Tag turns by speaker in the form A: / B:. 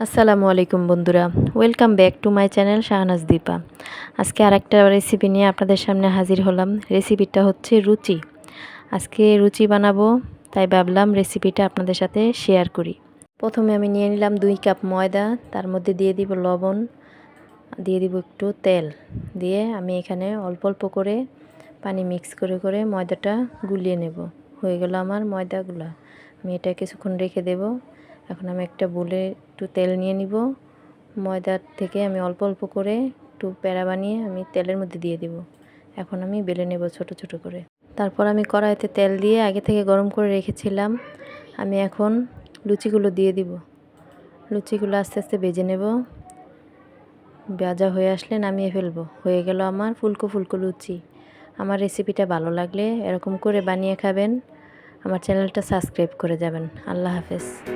A: আসসালামু আলাইকুম বন্ধুরা। Welcome back to my channel Shahnaz Dipa. আজকে আরেকটা রেসিপি নিয়ে আপনাদের সামনে হাজির হলাম। রেসিপিটা হচ্ছে রুচি। আজকে রুচি বানাবো, তাই ভাবলাম রেসিপিটা আপনাদের সাথে শেয়ার করি। প্রথমে আমি নিয়ে নিলাম দুই কাপ ময়দা, তার মধ্যে দিয়ে দিব লবণ, দিয়ে দিব একটু তেল। দিয়ে আমি এখানে অল্প অল্প করে পানি মিক্স করে করে ময়দাটা গুলিয়ে নেব। হয়ে গেল আমার ময়দাগুলা। আমি এটা কিছুক্ষণ রেখে দেবো। এখন আমি একটা বলে একটু তেল নিয়ে নিব। ময়দার থেকে আমি অল্প অল্প করে একটু প্যারা বানিয়ে আমি তেলের মধ্যে দিয়ে দিব। এখন আমি বেলে নেব ছোট ছোট করে। তারপর আমি কড়াইতে তেল দিয়ে আগে থেকে গরম করে রেখেছিলাম। আমি এখন লুচিগুলো দিয়ে দিব। লুচিগুলো আস্তে আস্তে বেজে নেব। ভাজা হয়ে আসলে নামিয়ে ফেলব। হয়ে গেল আমার ফুলকো ফুলকো লুচি। আমার রেসিপিটা ভালো লাগলে এরকম করে বানিয়ে খাবেন। আমার চ্যানেলটা সাবস্ক্রাইব করে যাবেন। আল্লাহ হাফেজ।